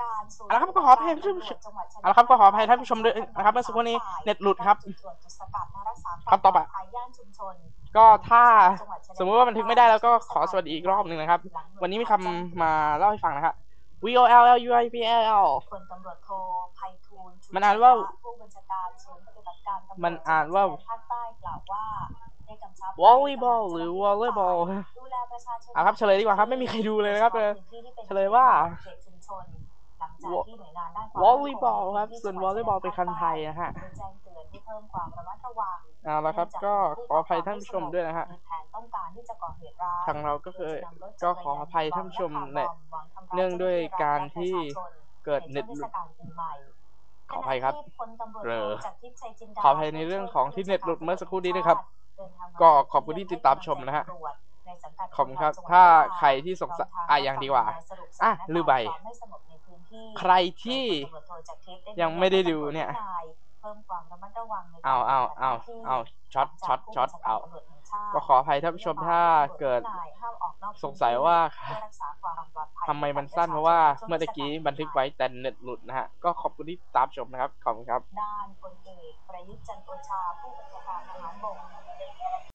การศูนย์เอาละครับก็ขออภัยท่านผู้ชมจังหวัดชัยเอาละครับก็ขออภัยท่านผู้ชมด้วยนะครับเมื่อสักครู่นี้เน็ตหลุดครับจุดตรวจจุดสกัดและรักษาครับต่อไปวามปลดภัยย่านชุมชนก็ถ้าจังหวัดชัยสมมุติว่าบันทึกไม่ได้แล้วก็ขอสวัสดีอีกรอบหนึ่งนะครับ วันนี้มีคำมาเล่าให้ฟังนะครับ V O L L U I P L L พลตำรวจโทไพฑูรย์ชูมันอ่านว่าผู้บัญชาการศูนย์ปฏิบัติการตำรวจมันอ่านว่าจังหวัดชยแดนภาคใต้กล่าวว่าได้กำชับ Volleyball หรือ Volleyball ดูแลประชาชนอะครับเฉลยดีกว่าครับ ไม่มีใครดูเลยนะครับเออพื้นที่ที่ป็นเฉลยว่า เขตชุมชนหลังจากที่หน่วยงานด้านความ Volleyball ครับที่ส่วนจังหด Volleyball เป็นคันไทยนะฮะได้แจ้งเตือนให้เพิ่มความระมัดระวังเอาละครับก็ขออภัยท่านผู้ชมด้วยนะฮะมีแผนต้องการที่จะก่อเหตุร้ายทางเราก็เคยก็ขออภัยท่านผู้ชมเนี่ยเนื่องด้วยการที่เกิดเน็ตหลุดขออภัยครับเออขออภัยในเรื่องของที่เน็ตหลุดเมื่อสักครู่นี้ด้วยครับ ก็ขอบคุณที่ติดตามชมนะฮะขอบคุณครับ ถ้าใครที่สงสัยอะยังดีกว่า อะลืมไป ใครที่ยังไม่ได้ดูเนี่ยเอาเอาเอาเอาช็อตช็อตช็อตเอาก็ขออภัยท่านผู้ชมถ้าเกิดสงสัยว่าทำไมมันสั้นเพราะว่าเมื่อตะกี้บันทึกไว้แต่เน็ตหลุดนะฮะก็ขอบคุณที่ติดตามชมนะครับขอบคุณครับด้านพลเอกประยุทธ์จันทร์โอชาผู้บัญชาการทหารบก